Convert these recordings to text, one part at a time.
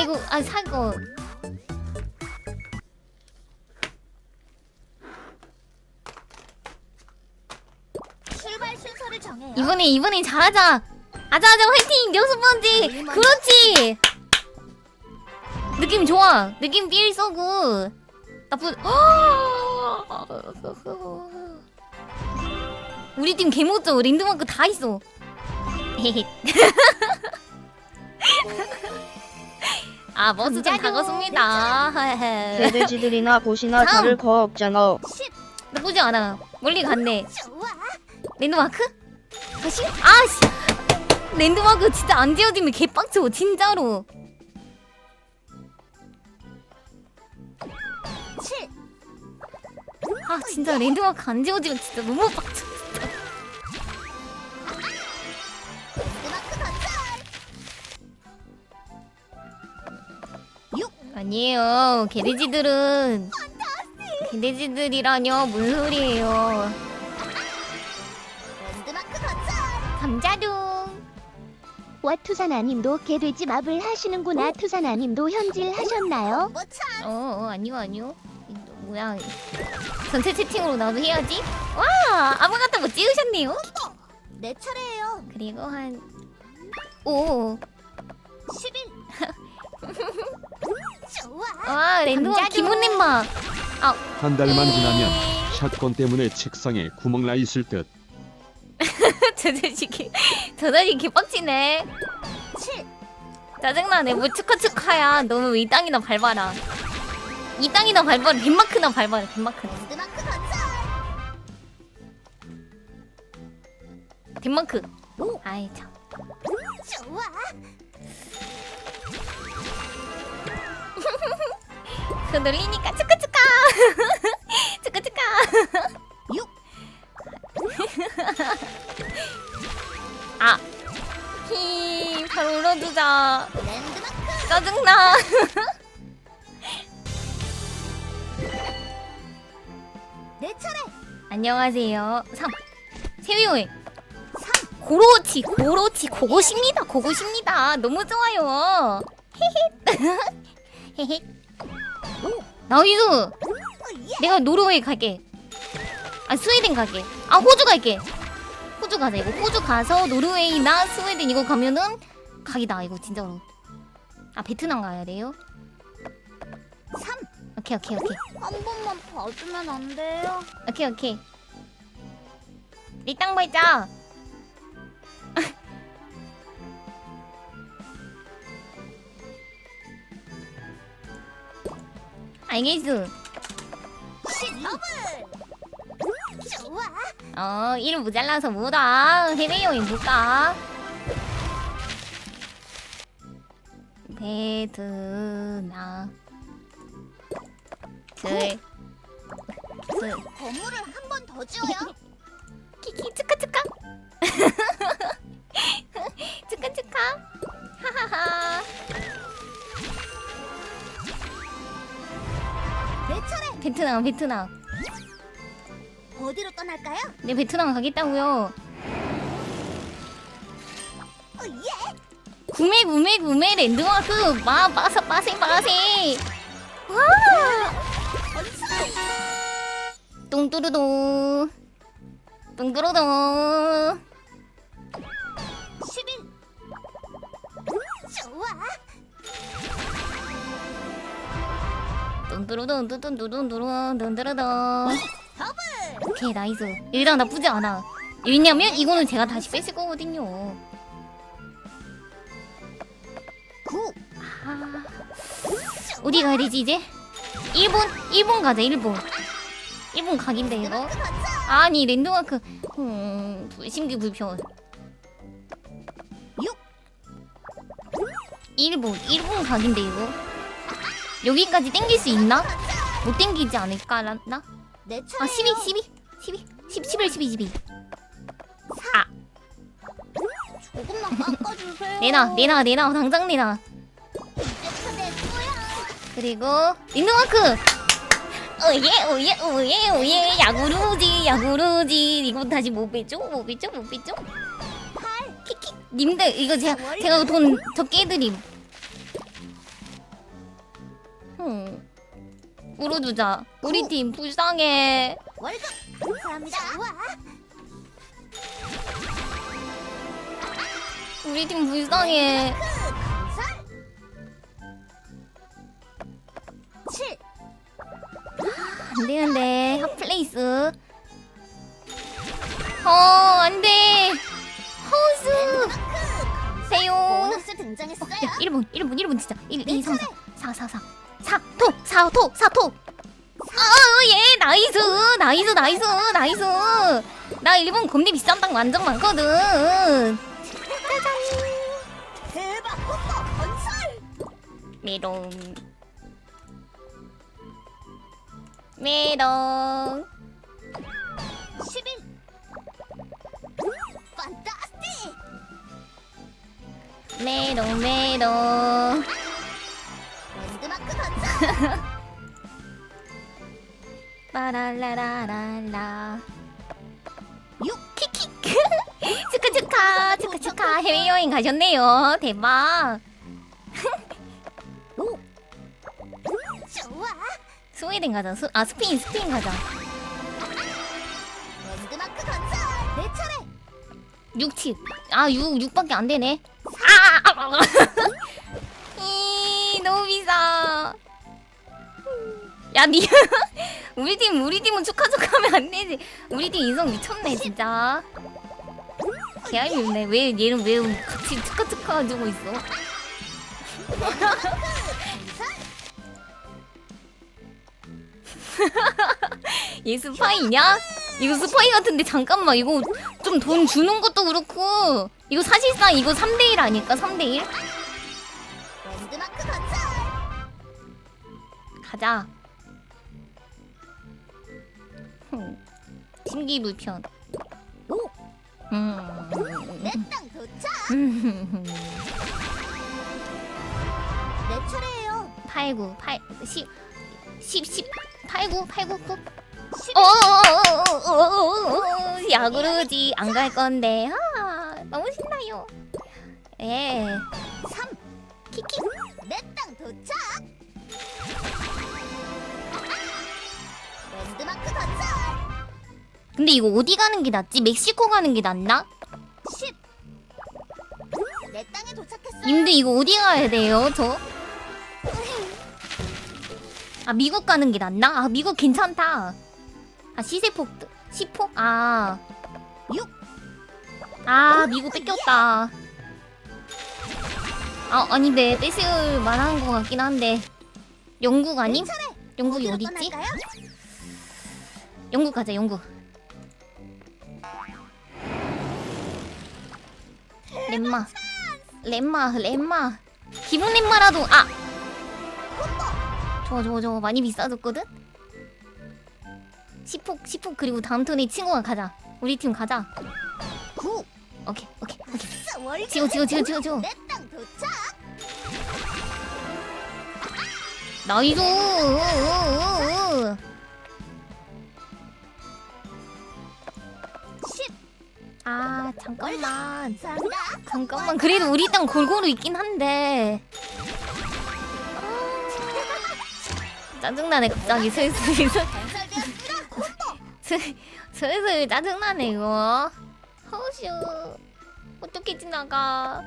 이거 아 사고 출발 순서를 정해요. 이번에 이번에 잘하자. 아자아자 화이팅 여섯 번째. 그렇지. 느낌 좋아. 느낌 삘 쏘고 나쁜. 우리 팀 개모죠. 랜드마크 다 있어. 헤헤. 아 버스 좀 감자도 다가섭니다. 헤헤. 개돼지들이나 보시나 다음. 다를 거 없잖아. 10 나쁘지 않아. 멀리 갔네. 랜드마크? 다시? 아 씨 랜드마크 진짜 안 지워지면 개빡쳐 진짜로 7아 진짜 랜드마크 안 지워지면 진짜 너무 빡쳐 아니에요. 개돼지들은 개돼지들이라뇨 뭔 소리예요. 감자둥. 와 투사나님도 개돼지 맙을 하시는구나. 투사나님도 현질 하셨나요? 어, 어 아니요 아니요. 이거 뭐야. 전체 채팅으로 나도 해야지. 와 아무것도 못 찍으셨네요. 내 차례예요. 그리고 한 오. 11좋 아. 와 랜드마크 감자둥. 기본 랜마. 한 달만 지나면 샷건 때문에 책상에 구멍 나 있을 듯. 저 자식이 저 자식 개빡치네. 7 짜증나네. 뭐 축하 축하야. 너는 이 땅이나 밟아라. 이 땅이나 밟아라 덴마크나 밟아라. 던져. 덴마크 아이 참. 좋아. 그 축하 축하! 축하 6 아. 히, 바로 울어주자. 짜증나. 내 차례. 안녕하세요. 3 세위오행 고로치 고로치 고고십니다 고고십니다. 너무 좋아요. 헤헤. 헤헤 나이스. 내가 노르웨이 갈게. 아 스웨덴 갈게. 아 호주 갈게. 호주 가자 이거. 호주 가서 노르웨이나 스웨덴 이거 가면은 각이다 이거 진짜로. 아 베트남 가야 돼요? 3 오케이 오케이 오케이. 한 번만 봐주면 안 돼요? 오케이 오케이. 리땅 발자 알겠어 10 더블. 좋아. 어, 일 모자라서 뭐다. 해외여행 못 가. 베트남. 들. 들. 건물을 한 번더 지어요. 키키 축하 축하. 축하 축하. 하하하. 베트남 베트남. 어디로 떠날까요? 네 베트남 가겠다고요. 어, 예. 구매 구매 구매 랜드마크 마 빠사 빠세 빠세. 와. 뚱뚜루둥 뚱뚜루둥 뚱뚜루둥 뚱뚜루둥 뚱뚜루둥 더블. 오케이 나이스 일단 나쁘지 않아 왜냐면 이거는 제가 다시 뺐을 거거든요 9 아... 어디 가야 되지 이제? 일본? 일본 가자 일본 일본 각인데 이거. 아니 랜드마크 음... 심기 불편 6 일본 일본 각인데 이거 여기까지 땡길 수 있나? 못 땡기지 않을까 나? 나? 내아 차례. 12 12 12 10 11 12 12 조금만 깎아주세요. 내놔 내놔 내놔. 당장 내놔. 이제부터 내 거야. 그리고 랜드마크! 오예 오예 오예 오예. 야구루지 야구루지. 이거 다시 못 빼죠 못 빼죠 못 빼죠 8 키키. 님들 이거 제가 제가 돈 적게 해드림 응. 울어주자. 우리 팀 불쌍해. 월급 감사합니다. 우리 팀 불쌍해. 감사. 7안 되는데 핫플레이스. 어, 안 돼. 허수. 세요. 보너스 등장했어요. 야, 1분, 1분, 1분 진짜. 1, 2, 3, 4, 4, 4, 4. 4, 토, 4, 토, 4, 토. 아, 예, 나이스, 나이스, 나이스, 나이스. 나 일본 금리 비싼 땅 완전 많거든. 대박 뽀뽀 건설. 메롱. 메롱. 11 판타스틱. 메롱, 메롱. 랜드마크 건설. 빠랄라라랄라. 6 키키. 축하, 축하, 축하, 축하. 해외여행 가셨네요. 대박. 좋아. 스웨덴 가자. 스, 아, 스페인, 스페인 가자. 랜드마크 건설. 내 차례. 6, 7. 아, 6, 6밖에 안 되네. 아! 아, 아, 아. 이, 너무 비싸. 야, 니. 우리 팀, 우리 팀은 축하 축하하면 안 되지. 우리 팀 인성 미쳤네, 진짜. 개알미네. 왜, 얘는 왜 같이 축하 축하 가지고 있어? 얘 스파이냐? 이거 스파이 같은데 잠깐만 이거 좀 돈 주는 것도 그렇고 이거 사실상 이거 3대1 아닐까? 3대1? 랜드마크 건설. 가자 심기불편 오. 음. 내땅 도착. 음. 내 차례예요. 8, 9, 8, 10, 10, 10, 8, 9, 8, 9, 9 11 어어어어어어 야구르지 안 갈 건데 아 너무 신나요 예 3 키키 내 땅 도착. 랜드마크 건설. 근데 이거 어디 가는 게 낫지? 멕시코 가는 게 낫나? 10내 땅에 도착했어요. 님들 이거 어디 가야 돼요 저? 아 미국 가는 게 낫나? 아 미국 괜찮다 아 시세폭 시폭? 아6아 미국 뺏겼다 아 아닌데 뺏을 만한 것 같긴 한데 영국 아님? 영국이 어디로 어딨지? 떠날까요? 영국 가자 영국 렘마. 렘마 렘마. 기본 렘마라도 아! 좋아 좋아 좋아 많이 비싸졌거든? 10폭 10폭 그리고 다음 턴에 친구가 가자. 우리 팀 가자. 9 오케이 오케이 오케이. 월급. 지워 지워 지워 지워 지워. 내땅 도착. 나이도 10아 잠깐만. 잠깐만 그래도 우리 땅 골고루 있긴 한데. 아, 짜증나네 갑자기. 슬슬. 슬슬. 슬- 슬슬 짜증나네 이거. 허슈. 어떻게 지나가?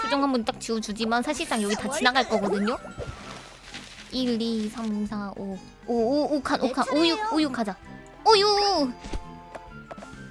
수정 한번 딱 지워주지만 사실상 여기 다 지나갈 거거든요? 1, 2, 3, 4, 5 5, 5, 5, 칸, 5칸, 5, 6, 5, 6 가자. 5, 6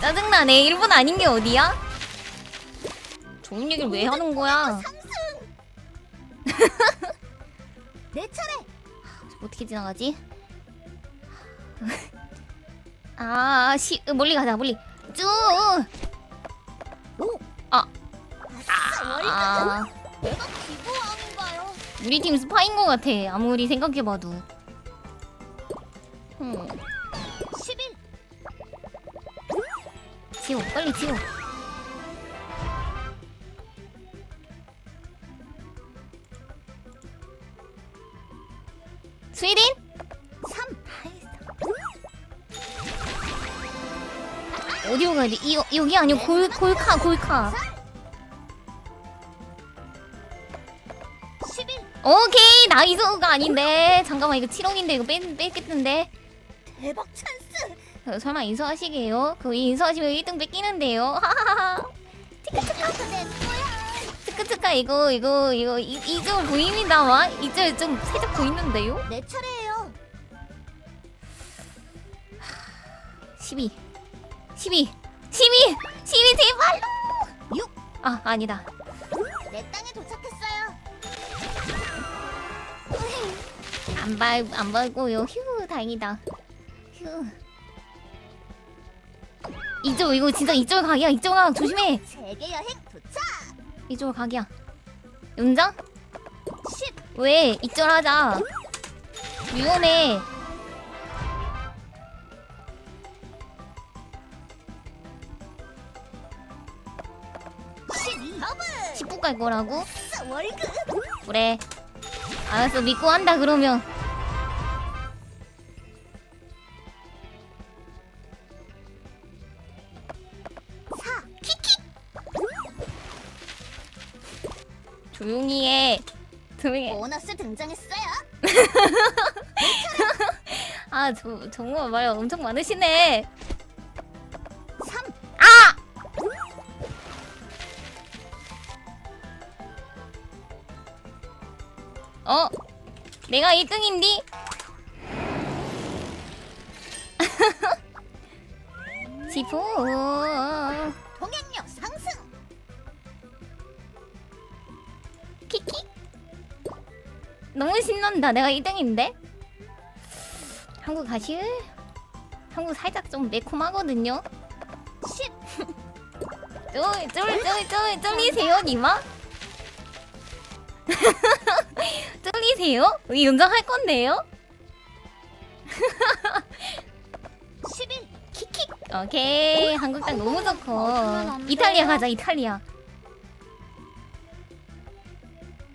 짜증나네 1분 아닌 게 어디야? 좋은 얘기를 왜 하는 거야. 내 차례. 어떻게 지나가지? 아, 시, 멀리 가자, 멀리. 쭉! 오. 아. 월급. 아, 내가 기부왕인가요? 우리 팀 스파인 것 같아. 아무리 생각해봐도. 지워, 빨리 지워. 스웨덴? 3 어디로 가야 돼? 이, 여기 아니고 골, 골카, 골카. 11 오케이, 나이소가 아닌데. 잠깐만, 이거 7억인데, 이거 뺐, 뺐겠는데. 대박 찬스 어, 설마 인수하시게요? 그 인수하시면 1등 뺏기는데요. 하하하. 거야? 스크스카 이거 이거 이거 이, 이쪽 보입니다 와? 이쪽 좀 살짝 보이는데요? 내 차례예요. 12 12 12 12 제발로 육. 아 아니다. 내 땅에 도착했어요. 안 밟 안 밟고요. 휴 다행이다. 휴 이쪽 이거 진짜 이쪽 각이야. 이쪽 각 조심해. 세계 여행 도착! 이쪽 각이야. 연장 10 왜? 이쪽 하자. 위험해. 12 더블 10분 갈 거라고? 월급! 그래. 알았어, 믿고 한다, 그러면. 조용히 해. 조용히 해. 보너스 등장했어요 아, 저, 정말 말 엄청 많으시네. 3 아! 어? 내가 1등인디? 신난다. 내가 1등인데? 한국 가실? 한국 살짝 좀 매콤하거든요. 10 쫄, 쫄, 쫄, 쫄, 쫄리세요, 니마? 쫄리세요? 우리 연장할 건데요? 11 킥킥. 오케이. 한국 땅 너무 좋고. 이탈리아 가자, 이탈리아.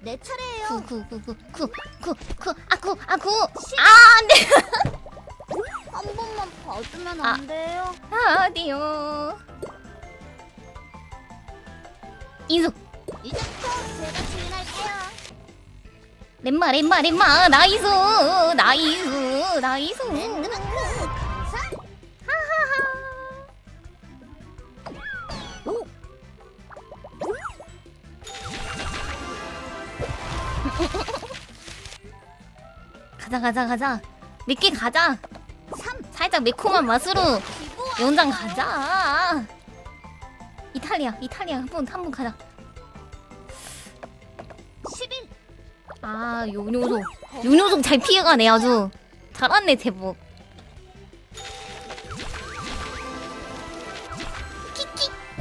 내 차례예요 구, 구, 구, 구, 구, 구, 구, 아, 구, 아, 구. 아, 안 돼. 한 번만 봐주면 아. 안 돼요 아, 어디요. 인수. 이제부터 제가 주인할게요 렘마, 렘마, 렘마. 나이스. 나이스. 나이스. 랜드마크 가자, 가자, 가자. 몇개 가자. 3 살짝 매콤한 맛으로 연장 가자. 이탈리아, 이탈리아 한번 한 번 가자. 11 아, 요 녀석, 요 녀석 잘 피해가네 아주. 잘왔네 제법.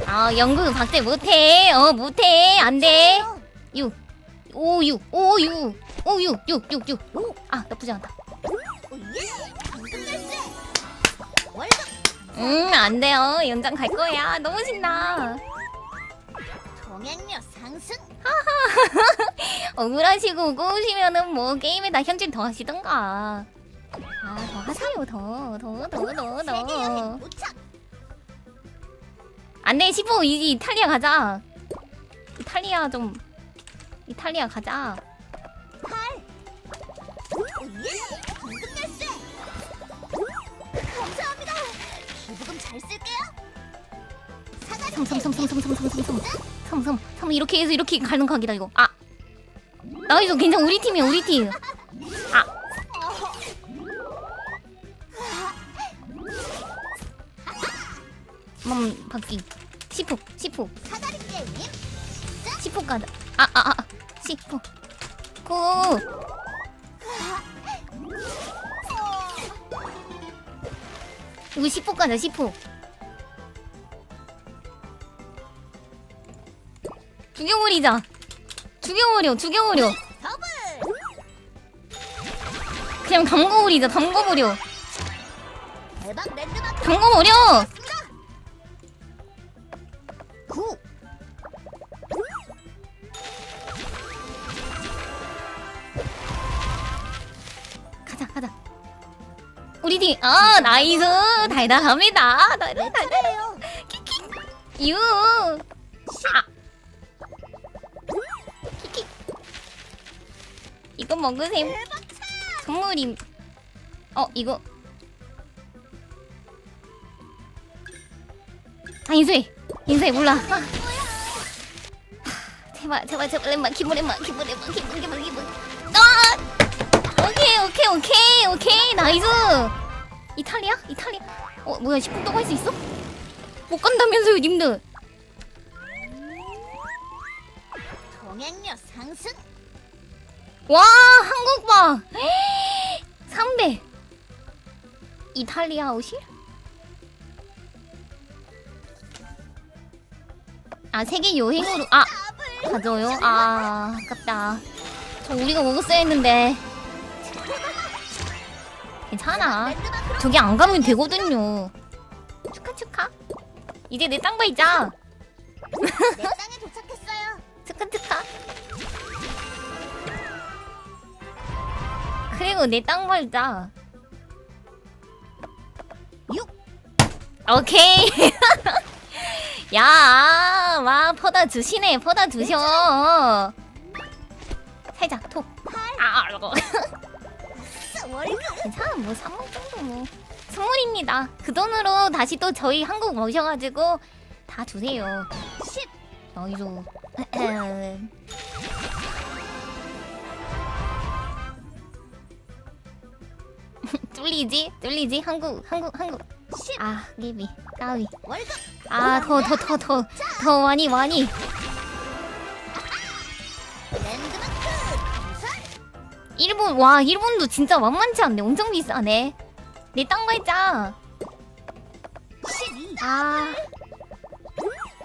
아, 연극 박제 못해. 어, 못해. 안 돼. 6, 5, 6, 5, 6, 5, 6, 6, 6, 6. 오. 아, 나쁘지 않다. 음, 안 돼요. 연장 갈 거야. 너무 신나. 동행력 상승 억울하시고 오고 오시면은 뭐 게임에다 현질 더 하시던가. 아, 더 하세요. 더, 더, 더, 더, 세계 더. 여행 도착 안 돼, 15. 이 이탈리아 가자. 이탈리아 좀. 이탈리아 가자. 사다리 3, 3, 3, 3, 3, 3, 3, 3, 3. 3, 3, 3. 이렇게 해서 이렇게 가는 각이다, 이거. 아. 나이스, 괜찮아. 우리 팀이야, 우리 팀. 아. 음, 바퀴. 10호, 10호. 사다리 게임 10호 가자. 아, 아, 아. 10호. 고. 이거 10호 가자, 10호. 죽여버리자. 죽여버려, 죽여버려. 그냥 담궈버리자 담궈버려. 담궈버려! 9 가자 가자. 우리 팀아 나이스! 달달합니다. 달달 내 달달. 차례예요. 유 이거 먹으셈 선물임 어 이거. 아 인수해. 인수해 몰라. 아. 제발 제발 제발 lem만 기분 lem만 기분 lem만 기분 기분 기분 아! 오케이 오케이 오케이 오케이 나이스. 이탈리아? 이탈리아? 어 뭐야 10분 동안 할 수 있어? 못 간다면서요 님들. 동행료 상승 와 한국 봐. 3배. 이탈리아 오실? 아 세계 여행으로 아 가져요? 아 아깝다. 저 우리가 먹었어야 했는데. 괜찮아. 저기 안 가면 되거든요. 축하 축하. 이제 내땅 밟자 그리고 내땅 밟자 육. 오케이. 야, 와 퍼다 주시네 퍼다 주셔. 살짝 톡. 아, 이거. 괜찮아 뭐 3만 정도 뭐. 선물입니다. 그 돈으로 다시 또 저희 한국 오셔가지고 다 주세요. 10 너희도 뚫리지? 뚫리지? 한국 한국 한국. 10아 리비. 까위 아 더 더 더 더. 더 많이 많이. 일본 와 일본도 진짜 만만치 않네. 엄청 비싸네. 내땅 갈자. 12 아.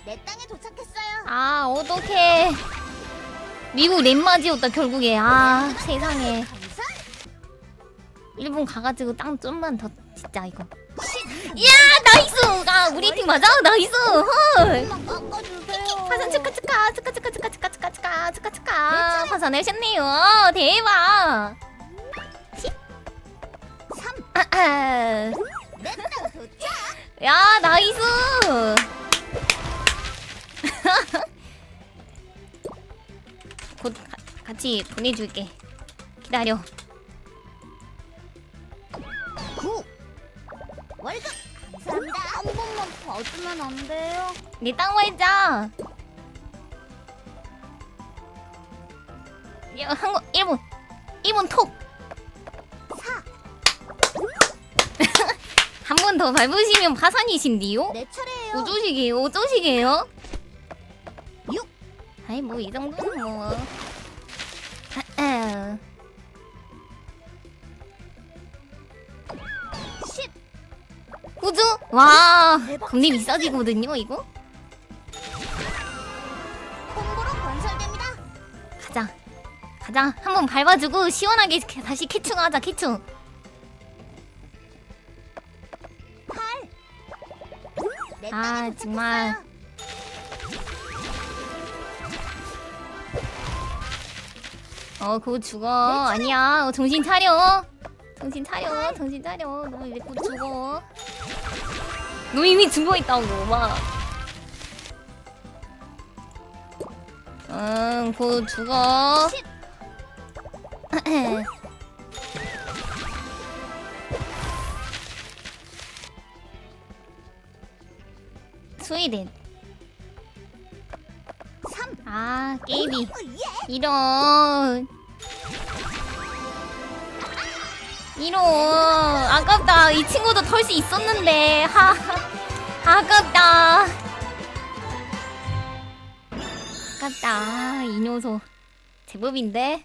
내 땅에 도착했어요. 아 어떡해. 미국 랜마지였다 결국에. 아 세상에 일본 가가지고 땅 좀만 더 진짜 이거. 10야 나이스! 아 우리 팀 맞아? 나이스! 파산 축하 축하 축하 축하 축하 축하 축하 축하 축하 축하. 파산하셨네요. 대박! 3 아아. 내땅 도착 야 나이스! 곧 가, 같이 보내줄게. 기다려 월급. 감사합니다. 한 번만 봐주면 안 돼요? 내땅 말자 야 한국 일본 일본 톡. 4 한번 더 밟으시면 파산이신디요? 내 차례예요. 어쩌시게요? 어쩌시게요? 6 아이 뭐 이 정도는 뭐 와 금리 비싸지거든요 이거? 콤보로 건설됩니다. 가자. 가자. 한번 밟아주고 시원하게 캐- 다시 캐충하자 캐충. 8 내 아, 땅에 정말. 도착했어요. 어 그거 죽어. 아니야. 어, 정신 차려. 정신 차려. 정신 차려. 너 이제 곧 죽어 너 이미 죽어있다고 막 응 곧 죽어. 10 스웨덴. 3 아 게임이. 어, 예. 이런 이런 아깝다. 이 친구도 털 수 있었는데. 하 아깝다. 아깝다 이 녀석. 제법인데